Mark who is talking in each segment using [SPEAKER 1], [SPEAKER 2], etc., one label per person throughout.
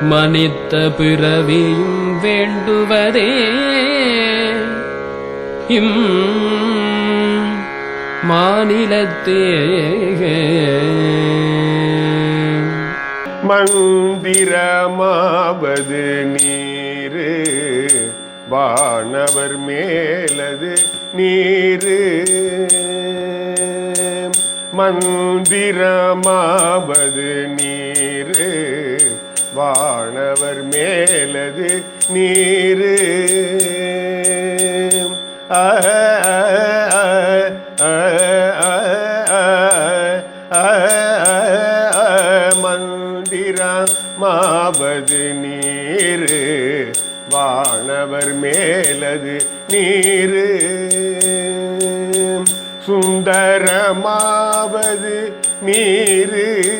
[SPEAKER 1] மனித்த பிறவியும் வேண்டுவதே. இம் மாநிலத்தே
[SPEAKER 2] மந்திரமாவது நீரு வானவர் மேலது நீரு. மந்திரமாவது நீரு வானவர் மேலது நீரு. ஆ ஆ, ஆ, ஆ, நீரு. வானவர் மேலது நீரு. சுந்தரமாவது நீரு.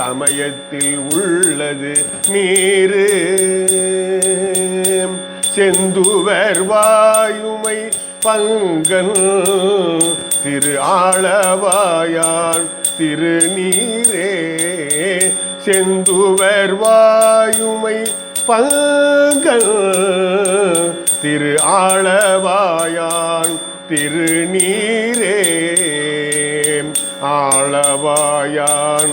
[SPEAKER 2] சமயத்தில் உள்ளது நீரு. செந்துவர் வாயுமை பங்கன் திரு ஆளவாயான் திருநீரே. செந்துவர் வாயுமை பங்கன் திரு ஆளவாயான் திருநீரே. ஆளவாயான்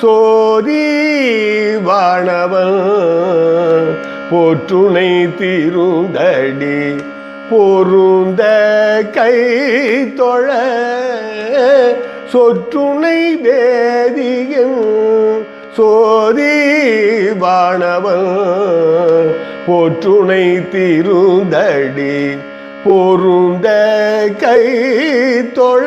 [SPEAKER 2] சோதி வாணவன் போற்றுணை திருந்தடி பொருந்த கை தொழ சொற்றுணை வேதியும் சோதி வாணவன் போற்றுணை திருந்தடி பொருந்த கை தொழ.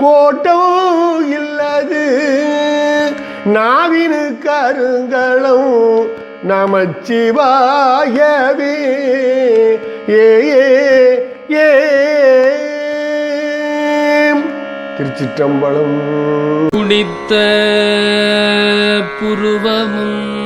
[SPEAKER 2] கோட்டமும் இல்லது. நாவினு கருங்களும் நமச்சிவாயவே. ஏ ஏ ஏ. திருச்சிற்றம்பலம்.
[SPEAKER 1] குடித்த புருவமும்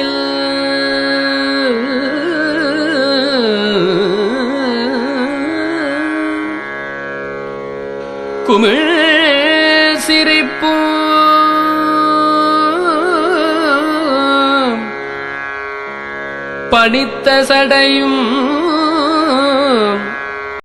[SPEAKER 1] படித்த சடையும்